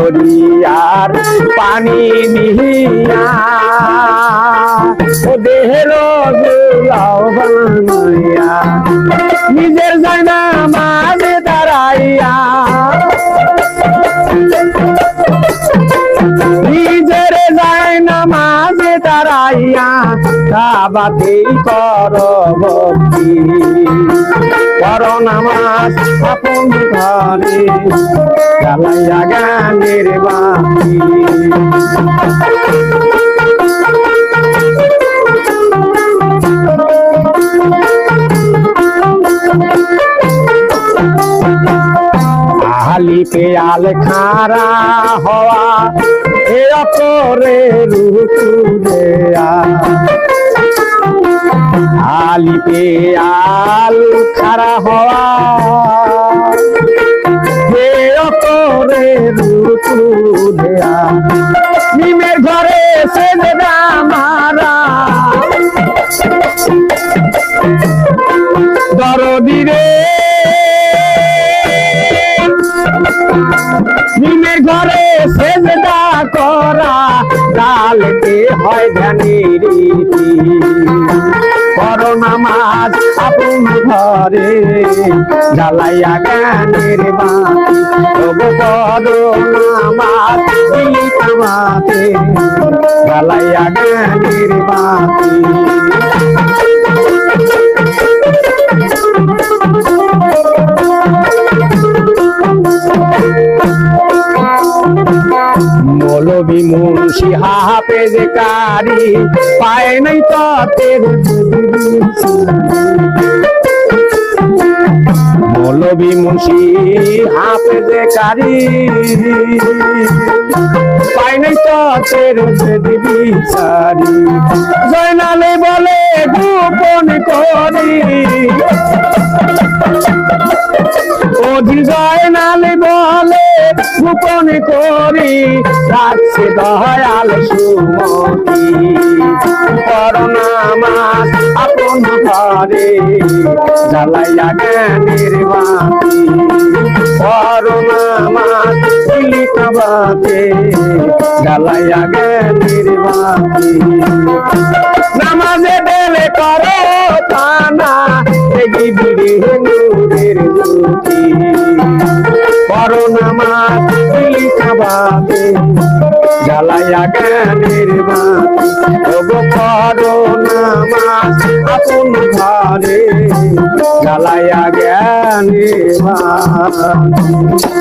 দরিয়ার পানি নিহিয়া ও দেহের বানাইয়া নিজের জানা মাঝে দাঁড়াইয়া। নিজের যায় না মাঝে দাঁড়াইয়া কাবাতেই কর ভক্তি। কর আপন ঘরে জ্বালাইয়া গানের বাতি পেয়াল খারা হওয়া, এ অপরে রুতু দেয়া। আলি পেয়াল খারা হওয়া এ অপরে দেয়া নিমের ঘরে সে মারা দরদি রে। নিমের ঘরে সেজদা করা, কালকে হয় ধ্যানের রীতি। কর নামাজ আপন ঘরে জ্বালাইয়া জ্ঞানের বাতি তবু কর নামাজ কামাতে জ্বালাইয়া জ্ঞানের বাতি মৌলবি মুন্সি হাফেজ কারি পায় নাই ততের মৌলবি মুন্সি হাফেজ কারি পায় নাই ততের বিচারি জয়নালে বলে গোপন করি। অধি জয়নালে বলে গোপন করি, রাখছে দয়াল সুমতি। করুণামাস আপন ঘরে জ্বালাইয়া জ্ঞানের বাতি করুণামাস বাতে জ্বালাইয়া জ্ঞানের নামাজে বেলে করো থানা বিড়ে নামাজ দিলি খাবাবে জ্বালাইয়া জ্ঞানের বাতি তবু জ্ঞানের বাতি